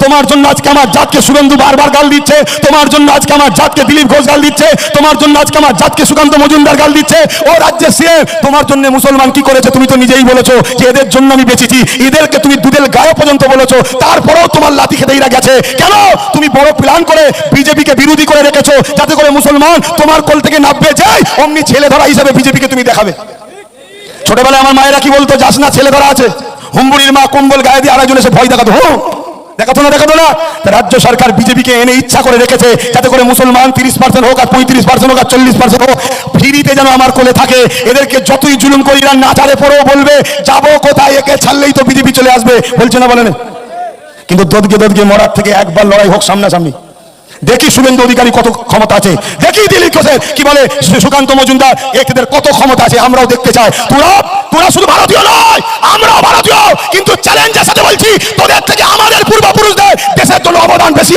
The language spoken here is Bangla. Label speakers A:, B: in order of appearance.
A: তোমার জন্য আজকে আমার জাতকে সুগন্ধু বারবার গাল দিচ্ছে। তোমার জন্য আজকে আমার জাতকে দিলীপ ঘোষ গাল দিচ্ছে। তোমার জন্য আজকে আমার জাতকে সুকান্ত মজুমদার গাল দিচ্ছে। ও রাজ্যে সিএম, তোমার জন্য মুসলমান কি করেছে তুমি তো নিজেই বলেছ যে এদের জন্য আমি বেঁচেছি। এদেরকে তুমি দুধের গায়ে পর্যন্ত বলেছ। তারপরেও তোমার লাথি খেতে গেছে। কেন? তুমি বড় প্ল্যান করে বিজেপিকে বিরোধী করে রেখেছো। যাতে করে মুসলমান তোমার কোল থেকে নামবে যায় অমনি ছেলে ধরা হিসাবে বিজেপিকে তুমি দেখাবে। ছোটবেলায় আমার মায়েরা কি বলতো, যাস না, ছেলে ধরা আছে। হুম্বুরির মা কম্বল গায়ে দিয়ে আরেকজন এসে ভয় দেখাতো। হুম। দেখাতো না দেখাতো না। রাজ্য সরকার বিজেপিকে এনে ইচ্ছা করে রেখেছে, যাতে করে মুসলমান তিরিশ পার্সেন্ট হোক আর পঁয়ত্রিশ পার্সেন্ট হোক আর চল্লিশ পার্সেন্ট হোক ফ্রিতে যেন আমার কোলে থাকে। এদেরকে যতই জুলুম করি না, নাচারে পরেও বলবে, যাব কোথায়, একে ছাড়লেই তো বিজেপি চলে আসবে। বলছে না বলেন কিন্তু দদকে দদকে মরার থেকে একবার লড়াই হোক সামনাসামনি। দেখি শুভেন্দু অধিকারী কত ক্ষমতা আছে। দেখি দিলীপ ঘোষের কি বলে সুকান্ত মজুমদার এদের কত ক্ষমতা আছে, আমরাও দেখতে চাই। তোরা তোরা শুধু ভারতীয় নয়, আমরাও ভারতীয়। কিন্তু চ্যালেঞ্জের সাথে বলছি, তোদের থেকে আমাদের পূর্বপুরুষদের দেশের জন্য অবদান বেশি